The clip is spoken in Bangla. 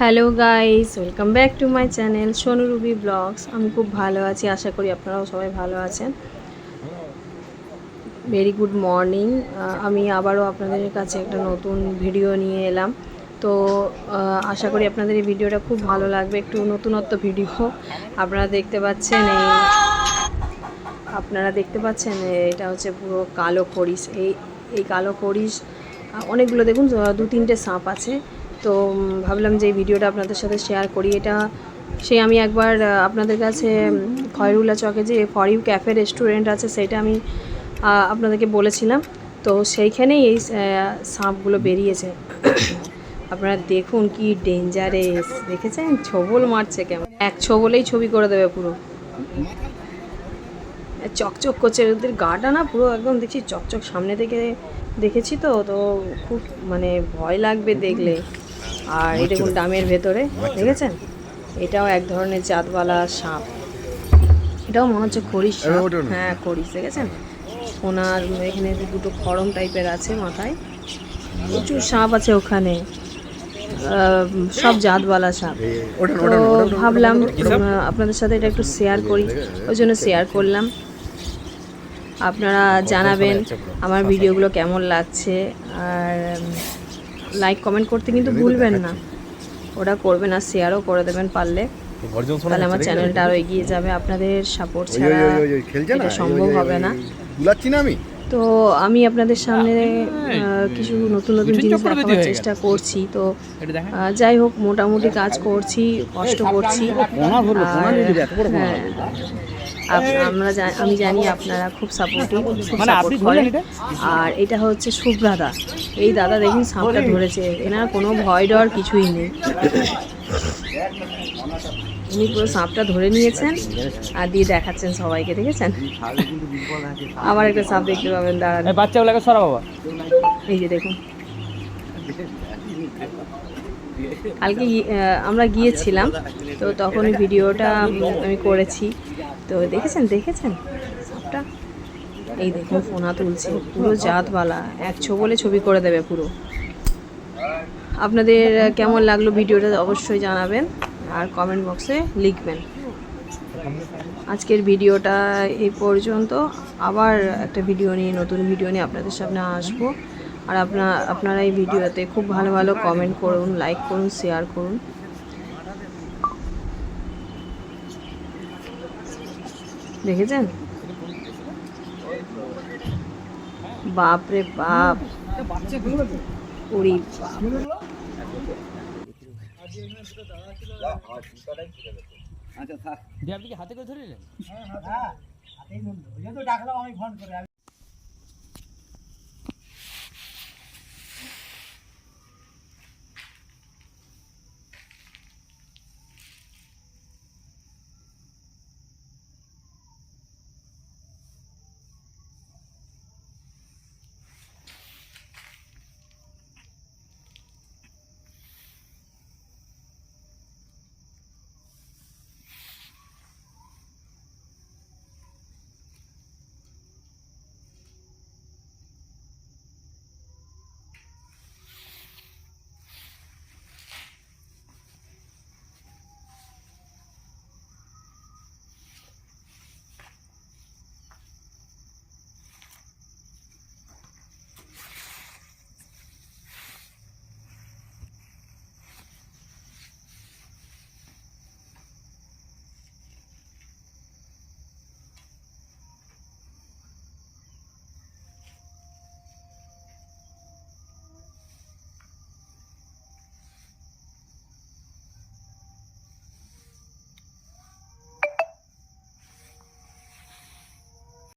Hello guys welcome back to my channel Sonu Ruby blogs. আমি খুব ভালো আছি আশা করি আপনারাও সবাই ভালো আছেন। ভেরি গুড মর্নিং আমি আবারও আপনাদের কাছে একটা নতুন ভিডিও নিয়ে এলাম। তো আশা করি আপনাদের এই ভিডিওটা খুব ভালো লাগবে। একটু নতুনত্ব ভিডিও আপনারা দেখতে পাচ্ছেন এই আপনারা দেখতে পাচ্ছেন এটা হচ্ছে পুরো কালো খরিস এই এই কালো আহ, অনেকগুলো দেখুন দু তিনটে সাপ আছে। তো ভাবলাম যে এই ভিডিওটা আপনাদের সাথে শেয়ার করি। এটা সেই আমি একবার আপনাদের কাছে খয়রুল্লা চকে যে ফর ইউ ক্যাফে রেস্টুরেন্ট আছে, সেটা আমি আপনাদেরকে বলেছিলাম। তো সেইখানেই এই সাপগুলো বেরিয়েছে। আপনারা দেখুন কি ডেঞ্জারেস দেখেছেন? ছবল মারছে কেমন। এক ছবলেই ছবি করে দেবে পুরো। চকচক করছে। ওদের গাটা না পুরো একদম দেখছি চকচক সামনে থেকে দেখেছি তো তো খুব মানে ভয় লাগবে দেখলে। আর এই দেখুন ডামের ভেতরে দেখেছেন? এটাও এক ধরনের জাতওয়ালা সাপ। এটাও মনে হচ্ছে সাপ। হ্যাঁ খরিস দেখেছেন? ওনার এখানে দুটো খড়ম টাইপের আছে মাথায়। প্রচুর সাপ আছে ওখানে। সব জাতওয়ালা সাপ। তো ভাবলাম আপনাদের সাথে এটা একটু শেয়ার করি। ওই জন্য শেয়ার করলাম। আপনারা জানাবেন আমার ভিডিওগুলো কেমন লাগছে। আর লাইক কমেন্ট করতে কিন্তু ভুলবেন না। ওটা করবেন আর শেয়ারও করে দেবেন পারলে। তাহলে আমার চ্যানেলটা আরও এগিয়ে যাবে আপনাদের সাপোর্ট ছাড়া? এটা সম্ভব হবে না। আমি? তো আমি আপনাদের সামনে কিছু নতুন নতুন জিনিস দেখাবার চেষ্টা করছি তো যাই হোক মোটামুটি কাজ করছি কষ্ট করছি। হ্যাঁ। আমরা আমি জানি আপনারা খুব সাপোর্টিভ করেন আর এটা হচ্ছে শুভ্রাদা এই দাদা দেখুন সাপটা ধরেছে এনার কোনো ভয় ডর কিছুই নেই। উনি পুরো সাপটা ধরে নিয়েছেন আর দিয়ে দেখাচ্ছেন সবাইকে দেখেছেন? আবার একটা সাপ দেখতে পাবেন দাঁড়ান। বাচ্চাগুলোকে সরা বাবা। এই যে দেখুন। কালকে আমরা গিয়েছিলাম তো তখন ওই ভিডিওটা আমি করেছি। তো দেখেছেন দেখেছেন? এই দেখুন ফোনা তুলছে, পুরো জাতওয়ালা এক বলে ছবি করে দেবে পুরো। আপনাদের কেমন লাগল ভিডিওটা অবশ্যই জানাবেন, আর কমেন্ট বক্সে লিখবেন। আজকের ভিডিওটা এই পর্যন্ত। আবার একটা ভিডিও নিয়ে, নতুন ভিডিও নিয়ে আপনাদের সামনে আসব। আর আপনার আপনারা এই ভিডিওতে খুব ভালো ভালো কমেন্ট করুন লাইক করুন শেয়ার করুন। দেখেছেন? বাপ। রে বাপ। আচ্ছা থাক। দিয়ে আপনি কি হাতে করে ধরে নিলেন যেহেতু ডাকলাম আমি ফোন করে।